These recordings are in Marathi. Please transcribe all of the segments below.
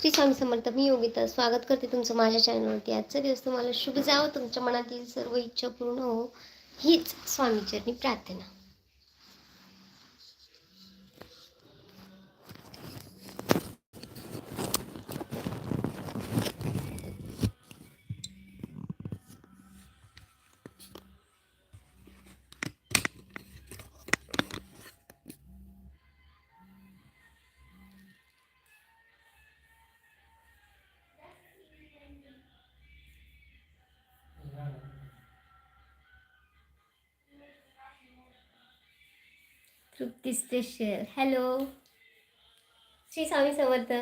श्री स्वामी समर्थ मी योगिता स्वागत करते तुमचं माझ्या चॅनलवरती. आजचा दिवस तुम्हाला शुभ जावं तुमच्या मनातील सर्व इच्छा पूर्ण हो हीच स्वामीचरणी प्रार्थना. Trupti special hello Shri Swami Samarth.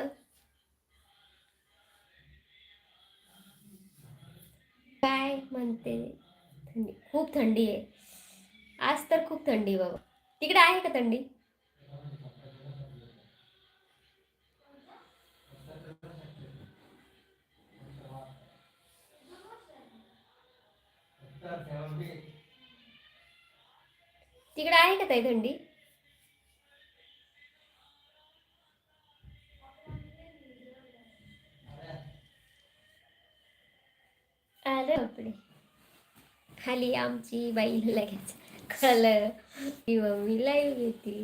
काय म्हणते? थंडी. खूप थंडी आहे. आज तर खूप थंडी बाबा. तिकडे आहे का थंडी? तिकडे आहे का ताई थंडी? आपले खाली आमची बाई लगेच. कलर ती मम्मी लाईव्ह येते.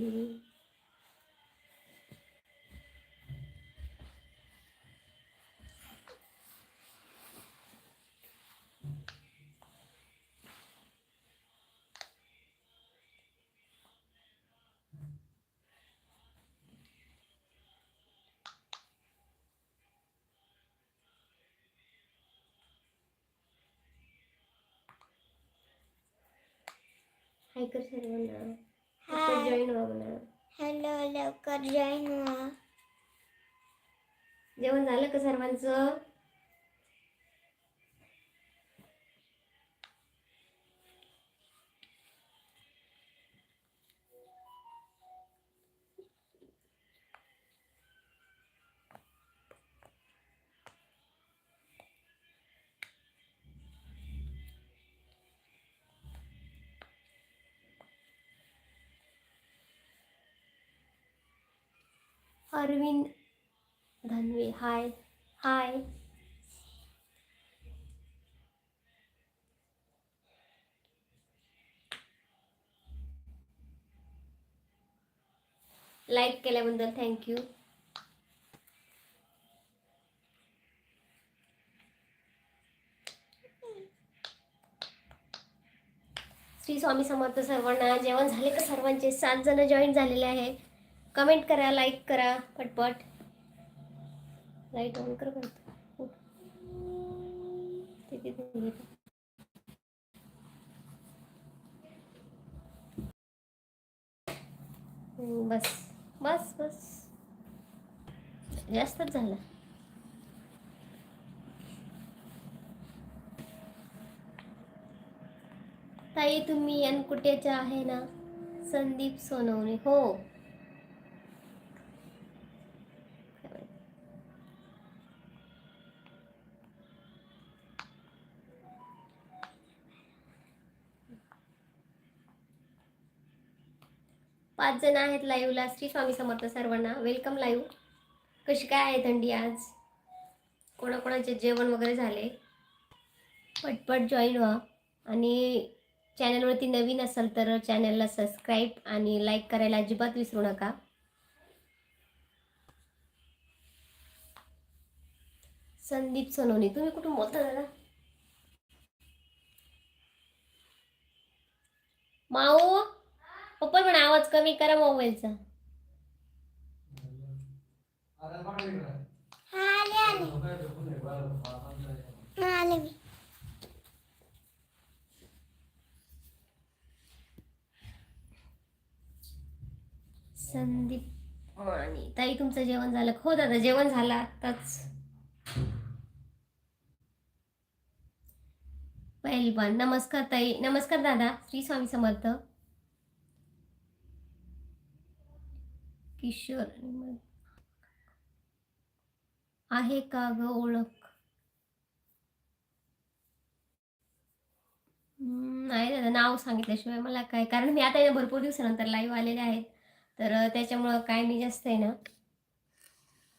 कर सर्वांना. जॉईन व्हा म्हणा. हॅलो लवकर जॉईन व्हा. जेवण झालं का सर्वांचं? Arvind Dhanve hi hi. Like केल्याबद्दल थँक्यू श्री स्वामी समर्थ सर्वांना जेवण झाले का सर्वांचे? सात जण जॉईन झालेले आहे कमेंट करा लाईक करा पटपट. लाइट ऑन कर बस बस बस. जास्तच झालं. ताई तुम्ही अनकुट्याच्या आहे ना? संदीप सोनवणे. हो. पाच जण आहेत लाईव्हला श्री स्वामी समर्थ सर्वांना वेलकम लाईव्ह कशी काय आहे थंडी आज? कोणाकोणाचे जेवण वगैरे झाले? पटपट जॉईन व्हा. आणि चॅनलवरती नवीन असाल तर चॅनलला सबस्क्राईब आणि लाईक करायला अजिबात विसरू नका. संदीप सोनवणे तुम्ही कुठून बोलता दादा? माऊ पप्पा पण आवाज कमी करा मोबाईलचा. हा संदीप आणि ताई तुमचं जेवण झालं. हो दादा जेवण झालं आत्ताच. पहिलवान नमस्कार ताई. नमस्कार दादा. श्री स्वामी समर्थ. किशोर आहे का ग ओळख? नाही दादा. नाव सांगितल्याशिवाय मला काय? कारण मी आता भरपूर दिवसानंतर लाईव्ह आलेले आहेत. तर त्याच्यामुळं काय मी जास्त आहे ना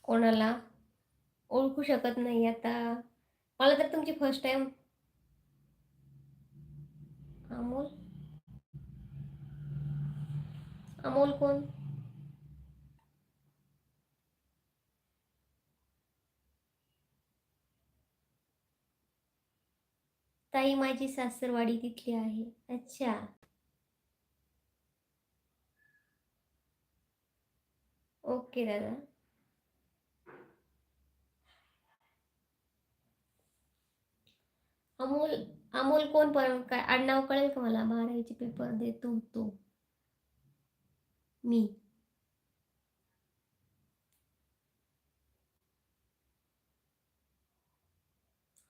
कोणाला ओळखू शकत नाही आता. मला तर तुमची फर्स्ट टाइम अमोल? अमोल कोण? ताई माझी सासरवाडी तिथली आहे. अच्छा. ओके दादा. अमोल अमोल कोण पण काय आडनाव कळेल का मला? बारावीचे पेपर देतो तो मी.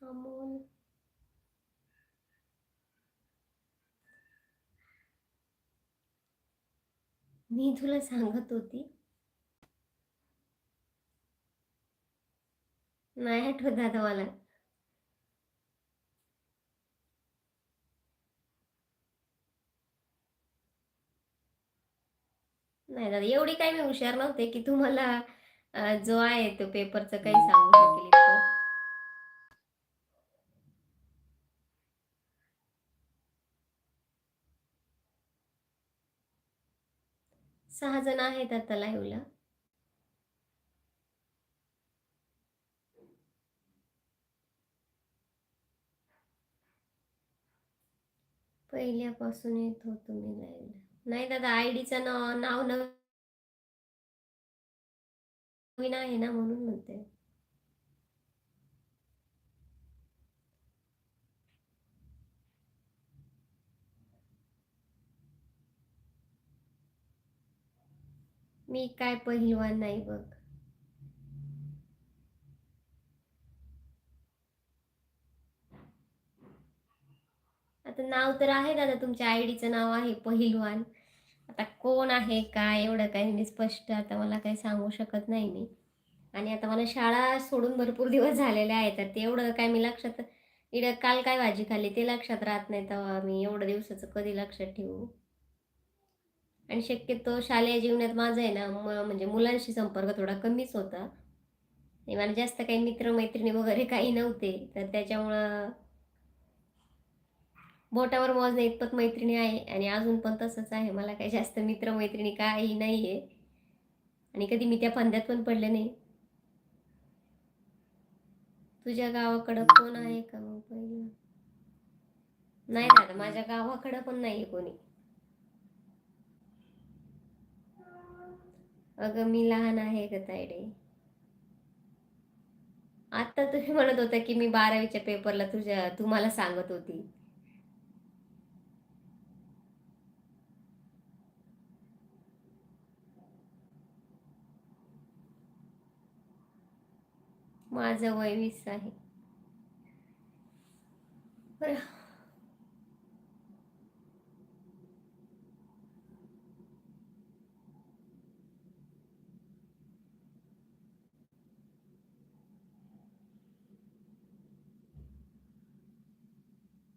अमोल. मी तुला सांगत होती. नाही आठवत दादा मला. नाही दादा एवढी काही मी हुशार नव्हते की तुम्हाला जो आहे तो पेपरचं काही सांगू शकेल. सहा जण आहेत आता लाईव्हला पहिल्यापासून येत होतो मी लाईव्हला नाही दादा आय डीचं नाव नाव नवीन आहे ना म्हणून म्हणते. मी काय पहिलवान नाही बघ. आता नाव तर आहे दादा तुमच्या आय डीचं नाव आहे पहिलवान. आता कोण आहे काय एवढं काही मी स्पष्ट आता मला काही सांगू शकत नाही मी. आणि आता मला शाळा सोडून भरपूर दिवस झालेले आहेत तर ते एवढं काय मी लक्षात इड काल काय भाजी खाल्ली ते लक्षात राहत नाही तेव्हा मी एवढं दिवसाचं कधी लक्षात ठेवू. आणि शक्यतो शालेय जीवनात माझं आहे ना म म्हणजे मुलांशी संपर्क थोडा कमीच होता. आणि मला जास्त काही मित्रमैत्रिणी वगैरे काही नव्हते तर त्याच्यामुळं बोटावर मोजणे इतपत मैत्रिणी आहे आणि अजून पण तसंच आहे. मला काही जास्त मित्र मैत्रिणी काही नाही आहे आणि कधी मी त्या फांद्यात पण पडले नाही. तुझ्या गावाकडं कोण आहे का मग पहिलं? नाही दादा माझ्या गावाकडं पण नाही कोणी. अगं मी लहान आहे ग तायडे आता तुम्ही म्हणत होता की मी बारावीच्या पेपरला तुझ्या तुम्हाला सांगत होती. माझं वय वीस आहे बरं.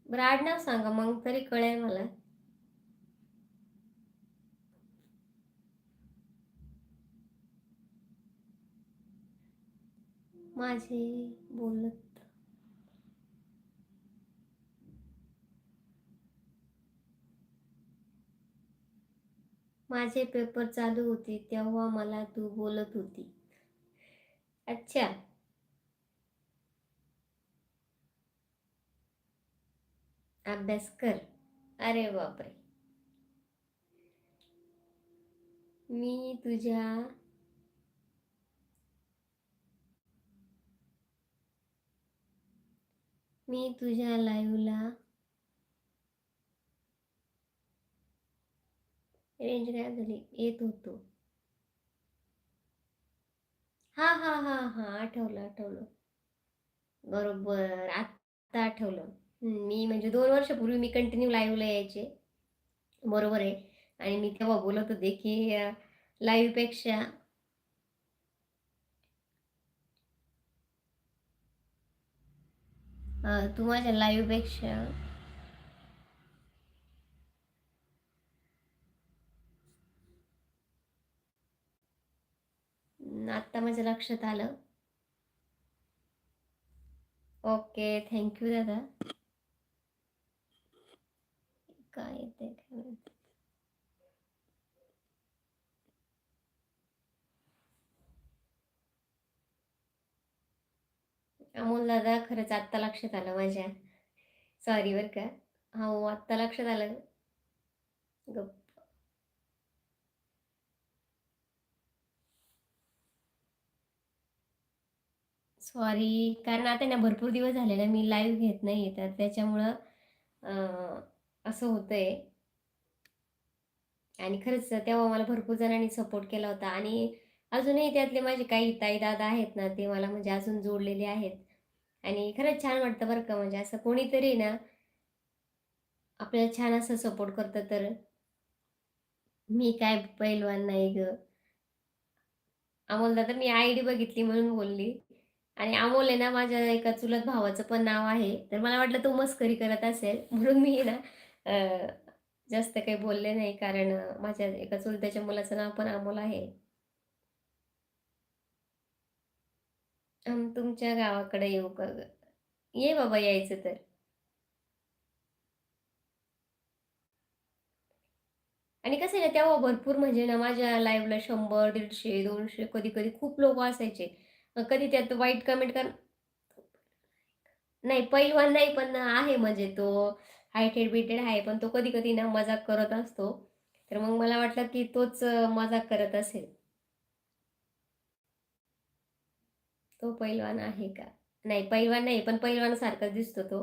बरं आडनाव सांगा मग तरी कळेल मला माझे बोलत. माझे पेपर चालू होते तेव्हा मला तू बोलत होती. अच्छा. अभ्यास कर. अरे बापरे. मी तुझ्या मी तुझ्या लाईव्हला रेंज काय झाली? येत होतो. हा हा हा हा आठवलं आठवलं. बरोबर आत्ता आठवलं. मी म्हणजे दोन वर्षापूर्वी मी कंटिन्यू लाईव्हला यायचे. बरोबर आहे. आणि मी तेव्हा बोलत होते की लाईव्हपेक्षा तू माझ्या लाईव्हपेक्षा आत्ता माझ्या लक्षात आलं. ओके थँक्यू दादा. काय येते काय माहिती. अमोल दादा खरंच आत्ता लक्षात आलं माझ्या. सॉरी बरं का. हो आत्ता लक्षात आलं. गप्प. सॉरी कारण आता ना भरपूर दिवस झाले ना मी लाईव्ह घेत नाही तर त्याच्यामुळं असं असं होतंय. आणि खरंच तेव्हा मला भरपूर जणांनी सपोर्ट केला होता. आणि अजूनही त्यातले माझे काही ताई दादा आहेत ना ते मला म्हणजे अजून जोडलेले आहेत. आणि खरंच छान वाटतं बरं का. म्हणजे असं कोणीतरी ना आपल्याला छान असं सपोर्ट करतं तर मी काय पैलवान नाही ग. अमोल दादा मी आय डी बघितली म्हणून बोलली. आणि अमोल आहे ना माझ्या एका चुलत भावाचं पण नाव आहे. तर मला वाटलं तो मस्करी करत असेल. म्हणून मी ना जास्त काही बोलले नाही. कारण माझ्या एका चुलत्याच्या मुलाचं नाव पण अमोल आहे. तुमच्या गावाकडे येऊ का ग? ये बाबा यायचं तर. आणि कसं आहे ना तेव्हा भरपूर म्हणजे ना माझ्या लाईव्हला शंभर दीडशे दोनशे कधी कधी खूप लोक असायचे. कधी त्यात वाईट कमेंट कर नाही पैलवान नाही पण आहे म्हणजे तो. हायटेड बिटेड आहे पण तो कधी कधी ना मजाक करत असतो. तर मग मला वाटलं की तोच मजाक करत असेल. तो पैलवान आहे का? नाही पैलवान नाही पण पैलवान सारखाच दिसतो तो.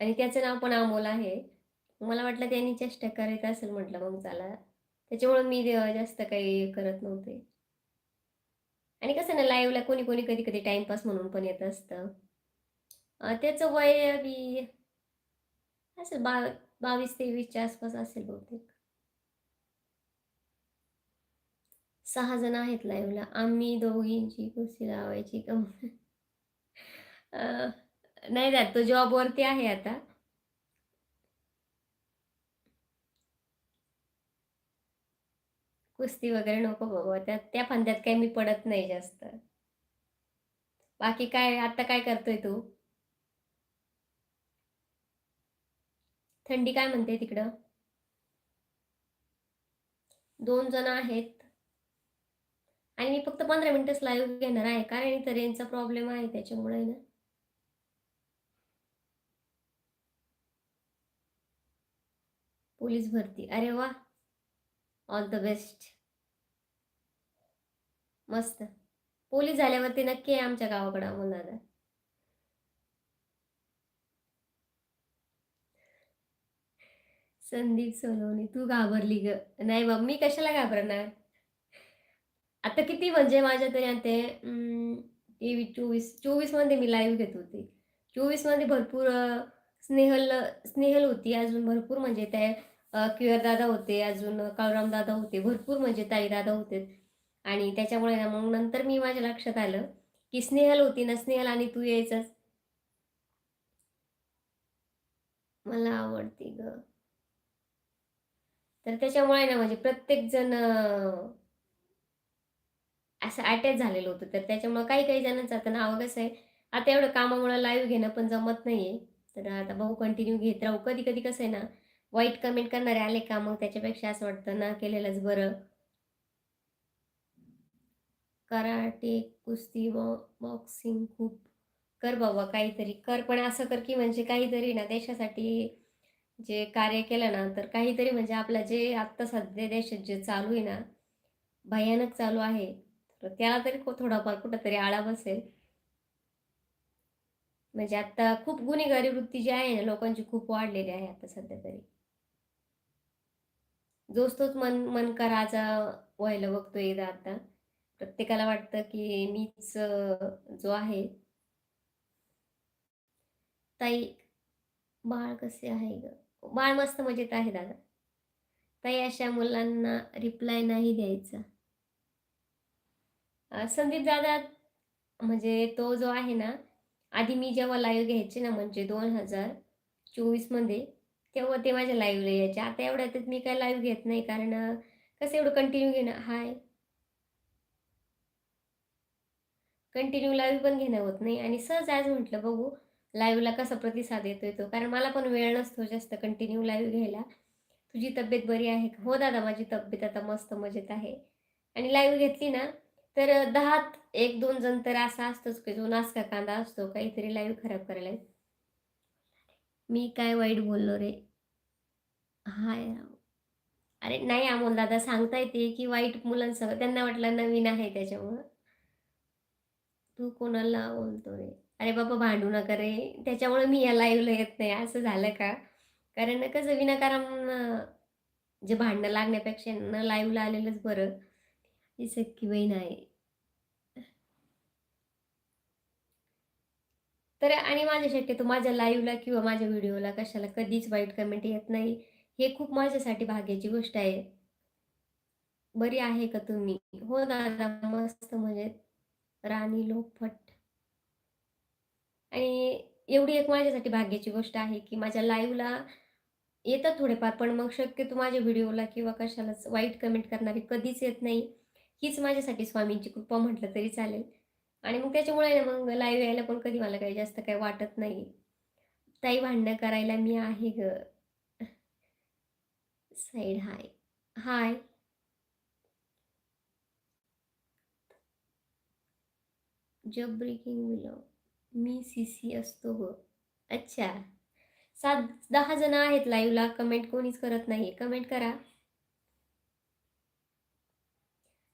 आणि त्याचं नाव पण अमोल आहे. मला वाटलं त्यांनी चेष्टा करत असेल म्हटलं मग चला. त्याच्यामुळे मी जास्त काही करत नव्हते. आणि कसं ना लाईव्हला कोणी कोणी कधी कधी टाइमपास म्हणून पण येत असतं. त्याचं वय बी असेल बा बावीस तेवीसच्या आसपास असेल बहुतेक. सहा जण आहेत लाईव्हला आम्ही दोघींची कुस्ती लावायची कम नाही जात तो जॉबवरती आहे आता. कुस्ती वगैरे नको बाबा त्या त्या फांद्यात काही मी पडत नाही जास्त. बाकी काय आता काय करतोय तू? थंडी काय म्हणते तिकडं? दोन जण आहेत. आणि मी फक्त पंधरा मिनिटच लाईव्ह घेणार आहे. कारण इथं रेंजचा प्रॉब्लेम आहे त्याच्यामुळे ना. पोलीस भरती. अरे वा. ऑल द बेस्ट मस्त. पोलीस झाल्यावरती नक्की आहे आमच्या गावाकडं अमोल दादा. संदीप सोनवणे तू घाबरली ग. नाही बाबा मी कशाला घाबरणार? आता किती म्हणजे माझ्या तरी आता तेवीस चोवीस चोवीसमध्ये मी लाईव्ह घेत होते. चोवीसमध्ये भरपूर स्नेहल स्नेहल होती अजून भरपूर म्हणजे त्या क्युअर दादा होते अजून काळराम दादा होते भरपूर म्हणजे ताई दादा होते. आणि त्याच्यामुळे ना मग नंतर मी माझ्या लक्षात आलं की स्नेहल होती ना स्नेहल आणि तू यायचंच मला आवडते ग. तर त्याच्यामुळे ना म्हणजे प्रत्येक जण असं अटॅच झालेलं होतं. तर त्याच्यामुळं काही काही जणांचं आता नाव कसं आहे आता एवढं कामामुळं लाईव्ह घेणं पण जमत नाही आहे तर आता भाऊ कंटिन्यू घेत राहू. कधी कधी कसं आहे ना वाईट कमेंट करणारे आले का? मग त्याच्यापेक्षा असं वाटतं ना केलेलंच बरं. कराटे कुस्ती बॉक्सिंग खूप कर बाबा काहीतरी कर. पण असं कर की म्हणजे काहीतरी ना देशासाठी जे कार्य केलं ना तर काहीतरी म्हणजे आपलं जे आत्ता सध्या देशात जे चालू आहे ना भयानक चालू आहे. तर त्याला तरी थोडाफार कुठंतरी आळा बसेल. म्हणजे आता खूप गुन्हेगारी वृत्ती जी आहे ना लोकांची खूप वाढलेली आहे आता सध्या तरी. जोच तोच मन मन कराचा व्हायला बघतोय इथं आता. प्रत्येकाला वाटतं की मीच जो आहे. ताई बाळ कसे आहे ग? बाळ मस्त मजेत आहे दादा. ताई अशा मुलांना रिप्लाय नाही द्यायचा. संदीप दादा म्हणजे तो जो आहे ना आधी मी जेव्हा लाईव्ह घ्यायचे ना म्हणजे दोन हजार चोवीसमध्ये तेव्हा ते माझ्या लाईव्हला यायचे. आता एवढ्यात मी काय लाईव्ह घेत नाही कारण कसं एवढं कंटिन्यू घेणं? हाय. कंटिन्यू लाईव्ह पण घेणं होत नाही आणि सहज आज म्हटलं बघू लाईव्हला कसा प्रतिसाद येतोय तो? कारण मला पण वेळ नसतो जास्त कंटिन्यू लाईव्ह घ्यायला. तुझी तब्येत बरी आहे का? हो दादा माझी तब्येत आता मस्त मजेत आहे. आणि लाईव्ह घेतली ना तर दहात एक दोन जण तर असा असतोच की जो नासका कांदा असतो काहीतरी लाईव्ह खराब करायला मी काय वाईट बोललो रे? हाय अरे नाही अमोल दादा सांगता येते की वाईट मुलांसह त्यांना वाटलं नवीन आहे त्याच्यामुळं. तू कोणाला बोलतो रे? अरे बाबा भांडू नका रे. त्याच्यामुळे मी या लाईव्हला येत नाही. असं झालं का? कारण कसं विनाकारण जे भांडणं लागण्यापेक्षा न लाईव्हला आलेलंच बरं. ही सख्खी बहीण आहे. तर आणि माझ्या शक्यतो माझ्या लाईव्हला किंवा माझ्या व्हिडिओला कशाला कधीच वाईट कमेंट येत नाही. हे खूप माझ्यासाठी भाग्याची गोष्ट आहे. बरी आहे का तुम्ही? हो दादा मस्त म्हणजे राणी लोकफट आणि एवढी एक माझ्यासाठी भाग्याची गोष्ट आहे की माझ्या लाईव्हला येतात थोडेफार पण मग शक्यतो माझ्या व्हिडिओला किंवा कशालाच वाईट कमेंट करणारी कधीच येत नाही. हीच माझ्यासाठी स्वामींची कृपा म्हटलं तरी चालेल. आणि मग त्याच्यामुळे ना मग लाईव्ह यायला पण कधी मला काही जास्त काही वाटत नाही. ताई भांडणं करायला मी आहे ग. साईड हाय हाय जब ब्रेकिंग मी सी सी असतो ग. अच्छा. सात दहा जण आहेत लाईव्हला कमेंट कोणीच करत नाही कमेंट करा.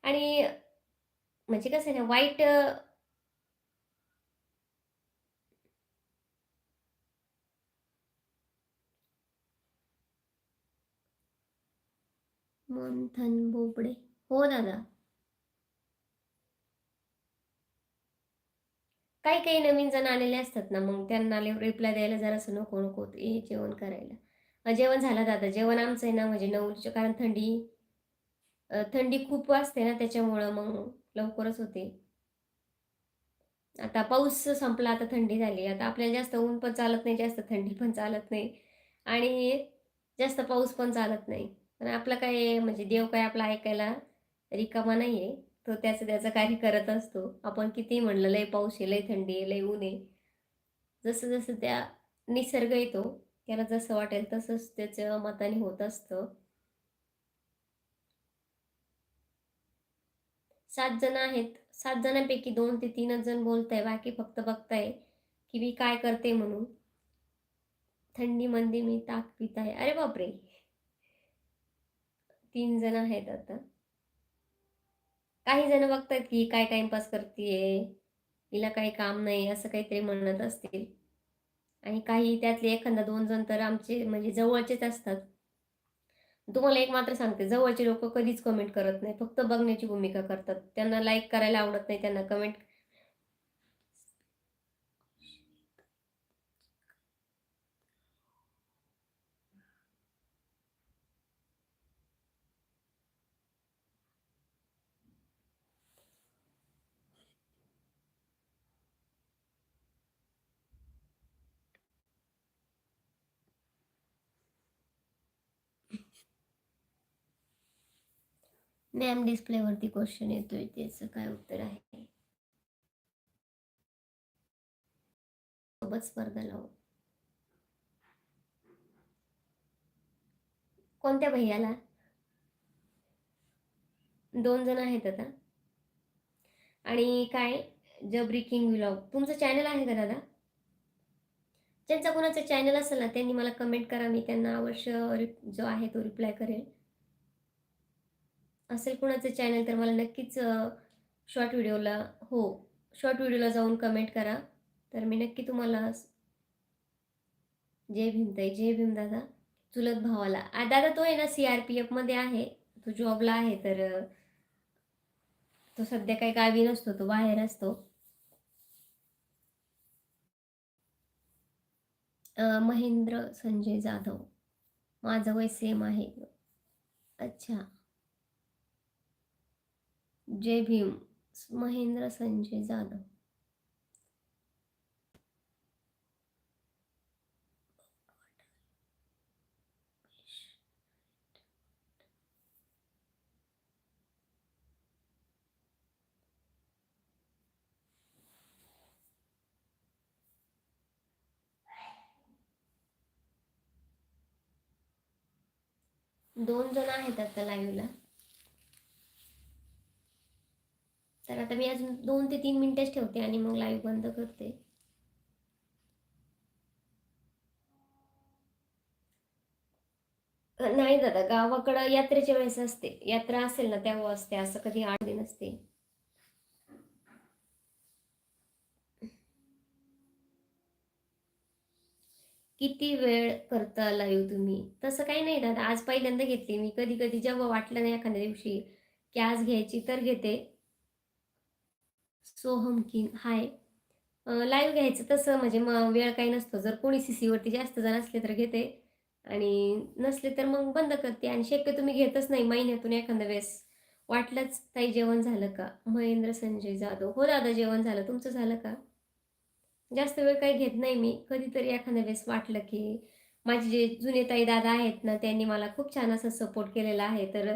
आणि म्हणजे कसं आहे ना वाईट मंथन बोबडे. हो दादा. काही काही नवीन जण आलेले असतात ना मग त्यांना रिप्लाय द्यायला जरासं नको नको हे जेवण करायला. जेवण झालं दादा. जेवण आमचं आहे ना म्हणजे नऊच्या कारण थंडी थंडी खूप वाजते ना त्याच्यामुळं मग लवकरच होते. आता पाऊस संपला आता थंडी झाली. आता आपल्याला जास्त ऊन पण चालत नाही जास्त थंडी पण चालत नाही. आणि जास्त पाऊस पण चालत नाही. पण आपलं काय म्हणजे देव काय आपला ऐकायला रिकामा नाही आहे तो त्याचं त्याचं कार्य करत असतो. आपण किती म्हणलं लय पाऊस आहे लय थंडी आहे लय ऊन आहे. जसं जसं त्या निसर्ग येतो त्याला जसं वाटेल तसंच त्याचं मताने होत असतं. सात जण आहेत. सात जणांपैकी दोन ते तीनच जण बोलताय बाकी फक्त बघताय की मी काय करते म्हणून. थंडीमध्ये मी ताक पित आहे अरे बापरे! तीन जण आहेत आता. काही जण बघतात की काय टाइमपास करतेय हिला काही काम नाही असं काहीतरी म्हणत असतील. आणि काही त्यातले एखादा दोन जण तर आमचे म्हणजे जवळचेच असतात. तुम्हाला एक मात्र सांगते जवळचे लोक कधीच कमेंट करत नाही फक्त बघण्याची भूमिका करतात. त्यांना लाईक करायला आवडत नाही त्यांना कमेंट मॅम डिस्प्लेवरती क्वेश्चन येतोय त्याचं काय उत्तर आहे? सोबत स्पर्धा लावू. कोणत्या भैयाला? दोन जण आहेत आता. आणि काय? जबरी किंग व्लॉग तुमचं चॅनल आहे का दादा? ज्यांचा कोणाचं चॅनल असेल ना त्यांनी मला कमेंट करा. मी त्यांना अवश्य जो आहे तो रिप्लाय करेल. असेल कुणाचं चॅनल तर मला नक्कीच शॉर्ट व्हिडिओला हो शॉर्ट व्हिडिओला जाऊन कमेंट करा. तर मी नक्की तुम्हाला जय भीम ताई जय भीम दादा चुलत भावाला. दादा तो आहे ना सी आर पी एफमध्ये आहे तो जॉबला आहे तर तो सध्या काही गावी नसतो तो बाहेर असतो. महेंद्र संजय जाधव माझं वय सेम आहे. अच्छा. जय भीम महेंद्र संजय जाधव. दोन जण आहेत आता लाईव्हला तर आता मी अजून दोन ते तीन मिनिटेच ठेवते आणि मग लाईव्ह बंद करते. नाही दादा गावाकडं यात्रेच्या वेळेस असते. यात्रा असेल ना तेव्हा असते. असं कधी आठ दिन असते किती वेळ करता लाईव्ह तुम्ही? तसं काही नाही दादा. आज पहिल्यांदा घेतली मी. कधी कधी जेव्हा वाटलं नाही एखाद्या दिवशी की आज घ्यायची तर घेते. सो हमकिन हाय. लाईव्ह घ्यायचं तसं म्हणजे मग वेळ काही नसतो. जर कोणी सी सीवरती जास्त जण असले तर घेते. आणि नसले तर मग बंद करते. आणि शक्य तुम्ही घेतच नाही महिन्यातून एखाद्या वेळेस. वाटलंच ताई जेवण झालं का? महेंद्र संजय जाधव. हो दादा जेवण झालं. तुमचं झालं का? जास्त वेळ काही घेत नाही मी. कधीतरी एखाद्या वेळेस वाटलं की माझे जे जुने ताई दादा आहेत ना त्यांनी मला खूप छान असं सपोर्ट केलेला आहे. तर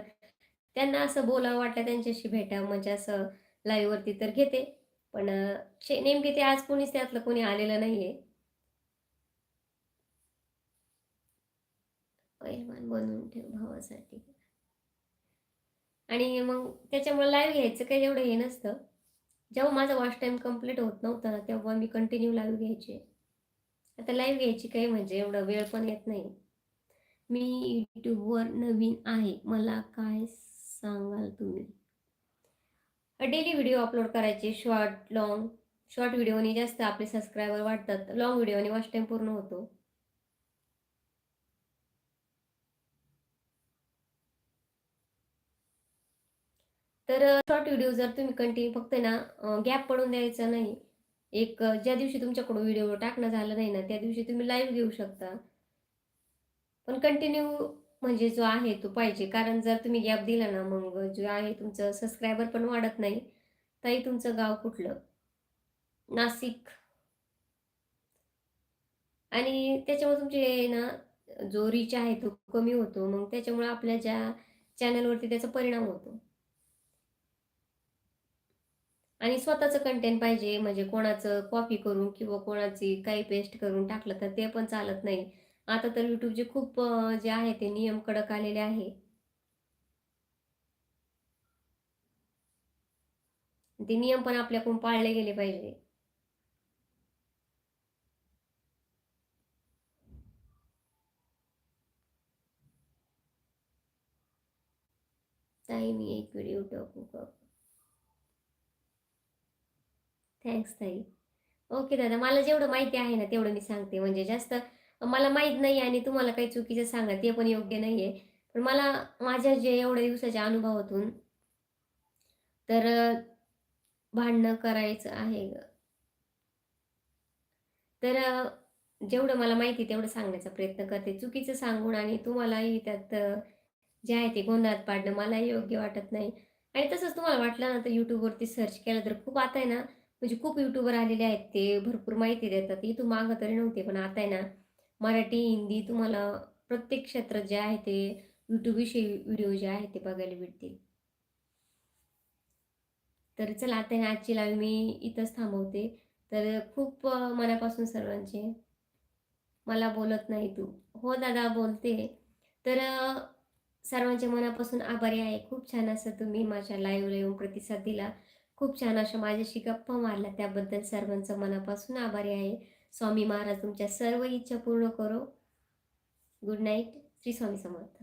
त्यांना असं बोलावं वाटलं त्यांच्याशी भेटावं म्हणजे असं लाईव्हवरती तर घेते. पण शे- नेमके ते आज कोणीच त्यातलं कोणी आलेलं नाहीये. पैलवान बनवून ठेव भावासाठी. आणि मग त्याच्यामुळे लाईव्ह घ्यायचं काही एवढं हे नसतं. जेव्हा माझा वॉच टाईम कंप्लीट होत नव्हता ना तेव्हा मी कंटिन्यू लाईव्ह घ्यायचे. आता लाईव्ह घ्यायची काही म्हणजे एवढं वेळ पण येत नाही. मी यूट्यूबवर नवीन आहे. मला काय सांगाल तुम्ही? डेली व्हिडिओ अपलोड करायचे शॉर्ट लाँग. शॉर्ट व्हिडिओनी जास्त आपले सबस्क्रायबर वाढतात लाँग व्हिडिओनी वॉच टाईम पूर्ण होतो. तर शॉर्ट व्हिडिओ जर तुम्ही कंटिन्यू फक्त ना गॅप पडून द्यायचा नाही. एक ज्या दिवशी तुमच्याकडून व्हिडिओ टाकणं झालं नाही ना त्या दिवशी तुम्ही लाईव्ह घेऊ शकता. पण कंटिन्यू म्हणजे जो आहे तो पाहिजे. कारण जर तुम्ही गॅप दिला ना मग जो आहे तुमचं सबस्क्रायबर पण वाढत नाही. ताई तुमचं गाव कुठलं? नाशिक. आणि त्याच्यामुळे तुमचे ना जो रीच आहे तो कमी होतो. मग त्याच्यामुळे आपल्या ज्या चॅनलवरती त्याचा परिणाम होतो. आणि स्वतःचं कंटेंट पाहिजे. म्हणजे कोणाचं कॉपी करून किंवा कोणाची काही पेस्ट करून टाकलं तर ते पण चालत नाही. आता तर यूट्यूबचे खूप जे आहे ते नियम कडक आलेले आहे. ते नियम पण आपल्याकडून पाळले गेले पाहिजे. ताई मी एक व्हिडिओ टाकू का? थँक्स ताई. ओके दादा मला जेवढं माहिती आहे ना तेवढं मी सांगते. म्हणजे जास्त मला माहीत नाही आणि तुम्हाला काही चुकीचं सांगा ते पण योग्य नाही आहे पण मला माझ्या जे एवढ्या दिवसाच्या अनुभवातून तर भांडणं करायचं आहे ग. तर जेवढं मला माहिती तेवढं सांगण्याचा प्रयत्न करते. चुकीचं सांगून आणि तुम्हालाही त्यात जे आहे ते गोंधळात पाडणं मलाही योग्य वाटत नाही. आणि तसंच तुम्हाला वाटलं ना तर यूट्यूबवरती सर्च केलं तर खूप आता आहे ना म्हणजे खूप यूट्यूबर आलेले आहेत ते भरपूर माहिती देतात. इथून मागं तरी नव्हते पण आता आहे ना मराठी हिंदी तुम्हाला प्रत्येक क्षेत्रात जे आहे ते यूट्यूबविषयी व्हिडिओ जे आहे ते बघायला भेटतील. तर चला आता आजची लाईव्ह मी इथंच थांबवते. तर खूप मनापासून सर्वांचे मला बोलत नाही तू. हो दादा बोलते. तर सर्वांच्या सर्वांचे मनापासून आभारी आहे. खूप छान असं तुम्ही माझ्या लाईव्हला येऊन प्रतिसाद दिला. खूप छान अशा माझ्याशी गप्पा मारला त्याबद्दल सर्वांचं मनापासून आभारी आहे. स्वामी महाराज तुमच्या सर्व इच्छा पूर्ण करो. Good night Shri Swami Samarth.